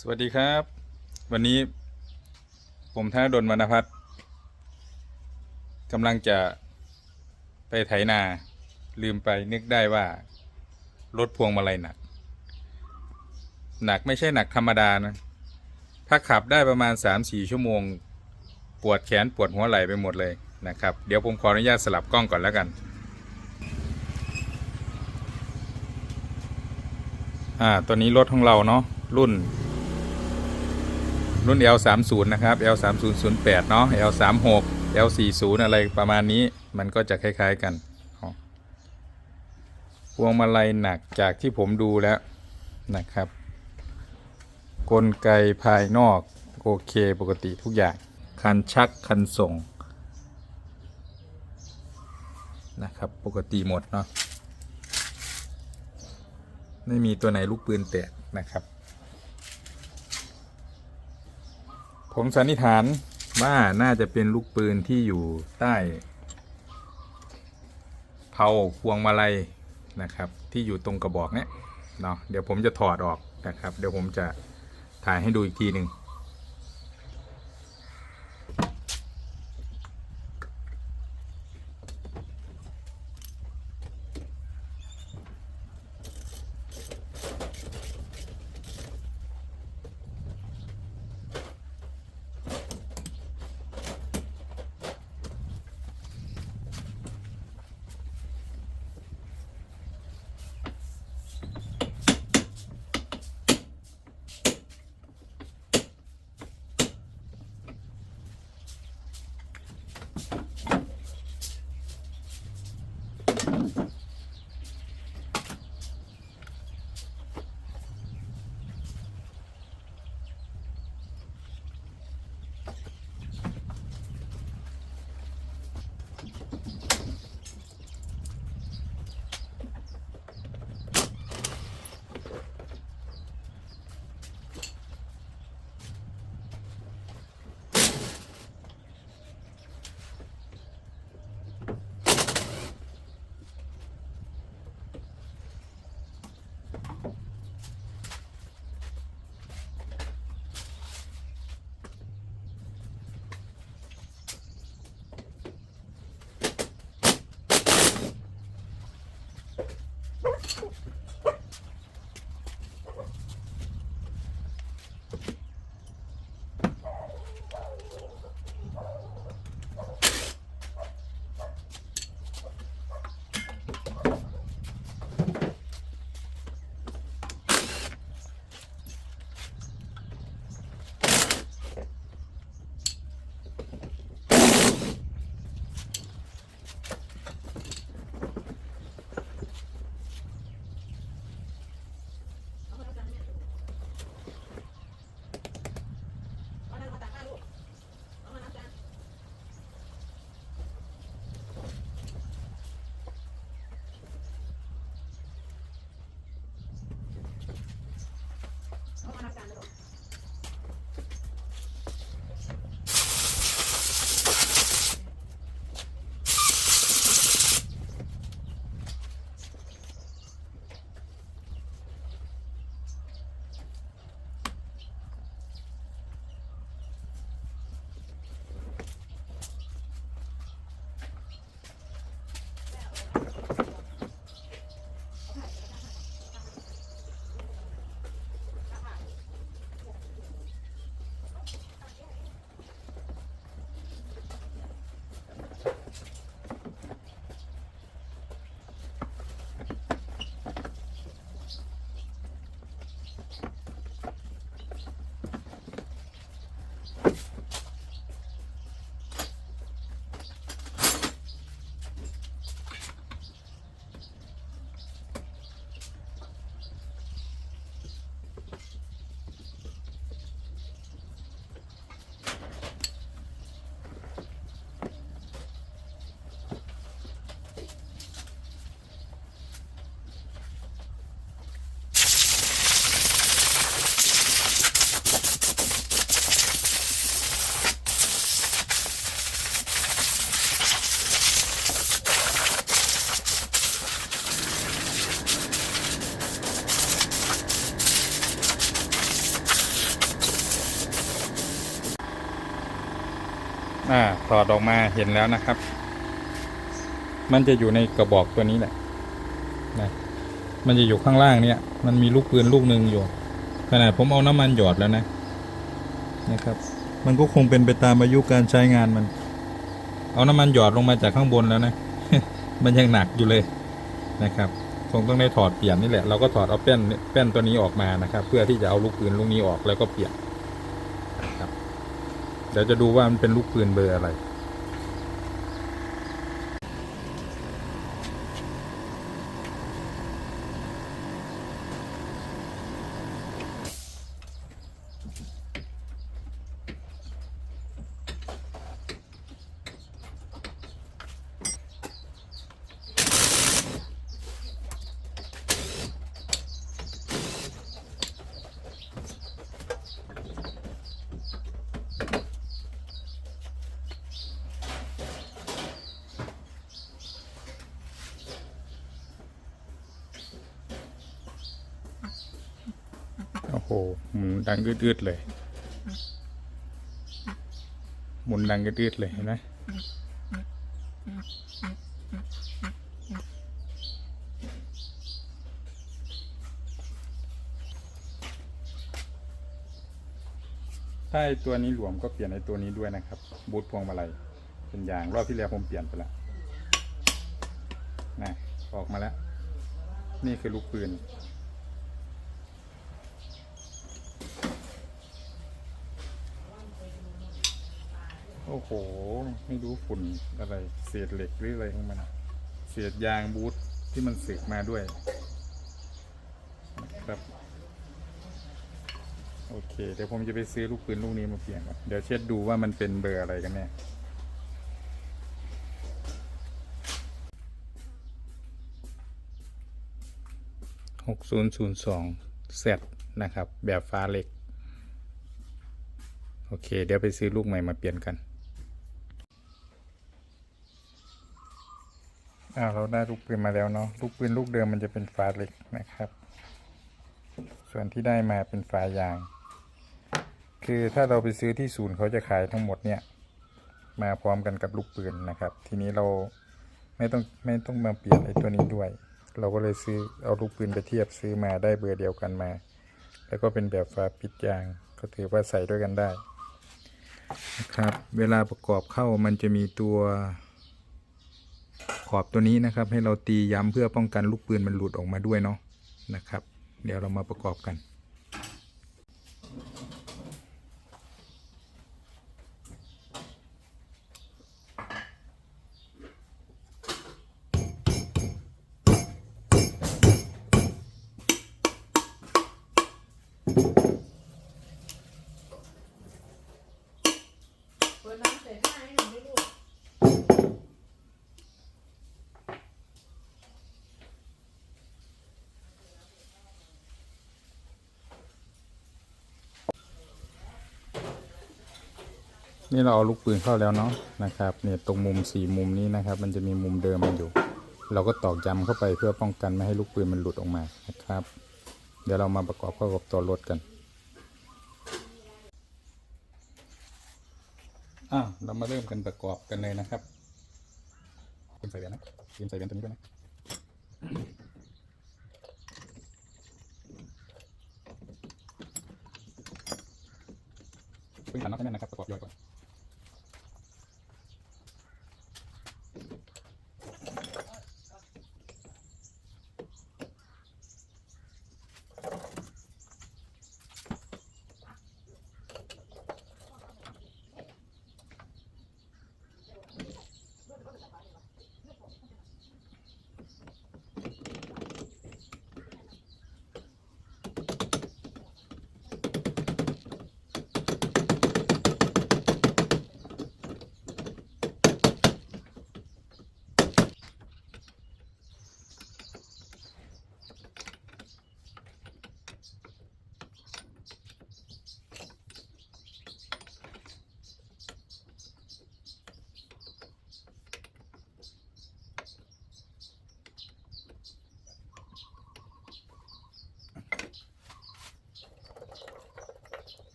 สวัสดีครับ วันนี้ผมธนดลวรรณพัฒน์กำลังจะไปไถนา ลืมไปนึกได้ว่า รถพวงมาลัยหนัก หนักไม่ใช่หนักธรรมดานะ ถ้าขับได้ประมาณ 3-4 ชั่วโมง ปวดแขนปวดหัวไหล่ไปหมดเลยนะครับ เดี๋ยวผมขออนุญาตสลับกล้องก่อนแล้วกัน อ่าตัวนี้รถของเราเนาะรุ่น รุ่น L30 นะครับ L3008 เนาะ L36 L40 อะไรประมาณนี้มันก็จะคล้าย ๆกันพวงมาลัยหนักจากที่ผมดูแล้วนะครับ กลไกภายนอกโอเคปกติทุกอย่าง คันชักคันส่งนะครับปกติหมดเนาะไม่มีตัวไหนลูกปืนแตกนะครับ ผมสันนิษฐานว่าน่าจะเป็นลูกปืนที่อยู่ใต้เผาพวงมาลัยนะครับ ที่อยู่ตรงกระบอกเนี้ยเนาะเดี๋ยวผมจะถอดออกนะครับ เดี๋ยวผมจะถ่ายให้ดูอีกทีหนึ่ง อ่าถอดออกมาเห็นแล้วนะครับ มันจะอยู่ในกระบอกตัวนี้แหละนะมันจะอยู่ข้างล่างเนี่ย มันมีลูกปืนลูกหนึ่งอยู่ขนาดผมเอาน้ำมันหยอดแล้วนะนะครับ มันก็คงเป็นไปตามอายุการใช้งานมัน เอาน้ำมันหยอดลงมาจากข้างบนแล้วนะ มันยังหนักอยู่เลยนะครับคงต้องได้ถอดเปลี่ยนนี่แหละ เราก็ถอดเอาแป้นแป้นตัวนี้ออกมานะครับ เพื่อที่จะเอาลูกปืนลูกนี้ออกแล้วก็เปลี่ยน เดี๋ยวจะดูว่ามันเป็นลูกปืนเบอร์อะไร ดังอืดๆเลย หมุนดังอืดๆเลยเห็นไหมถ้าไอตัวนี้หลวมก็เปลี่ยนไอตัวนี้ด้วยนะครับ บูทพวงมาลัยเป็นยางรอบที่แล้วผมเปลี่ยนไปแล้วนะออกมาแล้ว นี่คือลูกปืน อ้โห ไม่รู้ฝุ่นอะไรเศษเหล็กหรืออะไรของมันเศษยางบูทที่มันสึกมาด้วยครับ โอเค เดี๋ยวผมจะไปซื้อลูกปืนลูกนี้มาเปลี่ยนเดี๋ยวเช็ดดูว่ามันเป็นเบอร์อะไรกันแน่หกศูนย์ศูนย์สองเซตนะครับ แบบฟ้าเหล็ก โอเค เดี๋ยวไปซื้อลูกใหม่มาเปลี่ยนกัน อ่าเราได้ลูกปืนมาแล้วเนาะลูกปืนลูกเดิมมันจะเป็นฝาเหล็กนะครับ ส่วนที่ได้มาเป็นฝายาง คือถ้าเราไปซื้อที่ศูนย์เขาจะขายทั้งหมดเนี่ย มาพร้อมกันกับลูกปืนนะครับ ทีนี้เราไม่ต้องไม่ต้องมาเปลี่ยนไอ้ตัวนี้ด้วย เราก็เลยซื้อเอาลูกปืนไปเทียบซื้อมาได้เบอร์เดียวกันมา แล้วก็เป็นแบบฝาปิดยาง ก็ถือว่าใส่ด้วยกันได้นะครับ เวลาประกอบเข้ามันจะมีตัว ขอบตัวนี้นะครับ ให้เราตีย้ำเพื่อป้องกันลูกปืนมันหลุดออกมาด้วยเนาะนะครับ เดี๋ยวเรามาประกอบกันเปิดน้ำใส่ผ้าให้หนูด้วย นี่เราเอาลูกปืนเข้าแล้วเนาะนะครับเนี่ยตรงมุมสี่มุมนี้นะครับ มันจะมีมุมเดิมมันอยู่ เราก็ตอกย้ำเข้าไปเพื่อป้องกันไม่ให้ลูกปืนมันหลุดออกมานะครับ เดี๋ยวเรามาประกอบเข้ากับตัวรถกันอะเรามาเริ่มกันประกอบกันเลยนะครับเตรียมใส่แหวนนะเตรียมใส่แหวนตัวนี้ด้วยนะพื้นฐานน็อตให้แน่นนะครับประกอบย่อยก่อน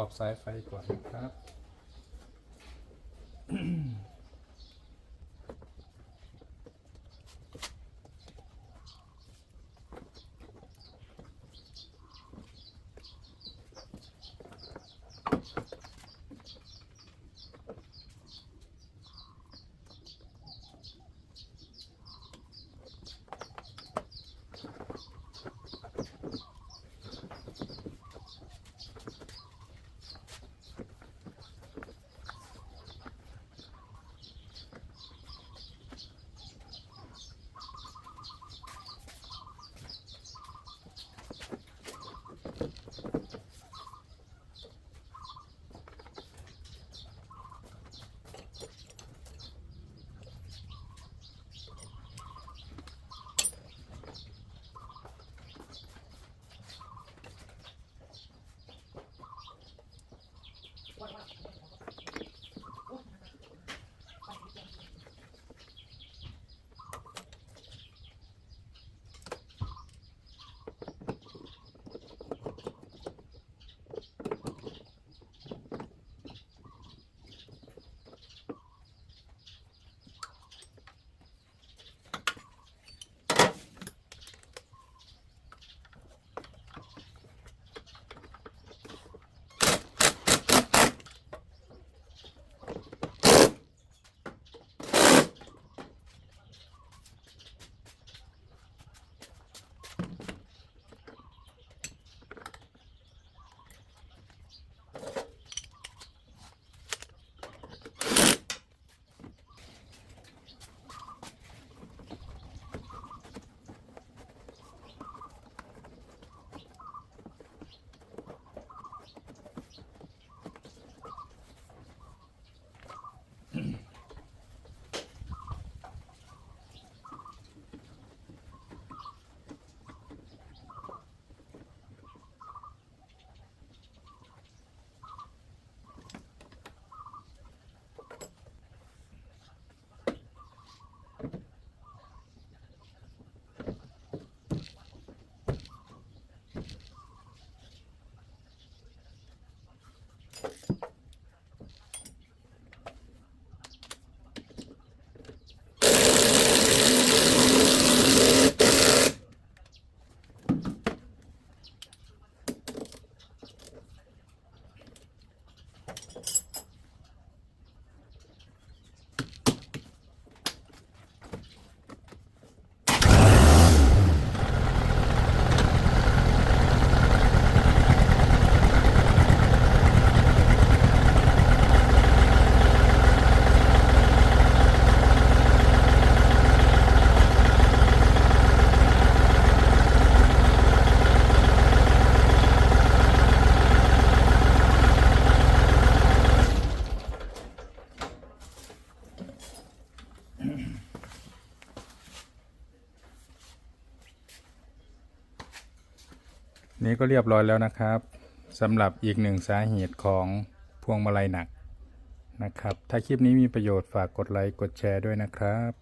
อบสายไฟก่อนนะครับ ก็เรียบร้อยแล้วนะครับสำหรับอีกหนึ่งสาเหตุของพวงมาลัยหนักนะครับ ถ้าคลิปนี้มีประโยชน์ฝากกดไลค์กดแชร์ด้วยนะครับ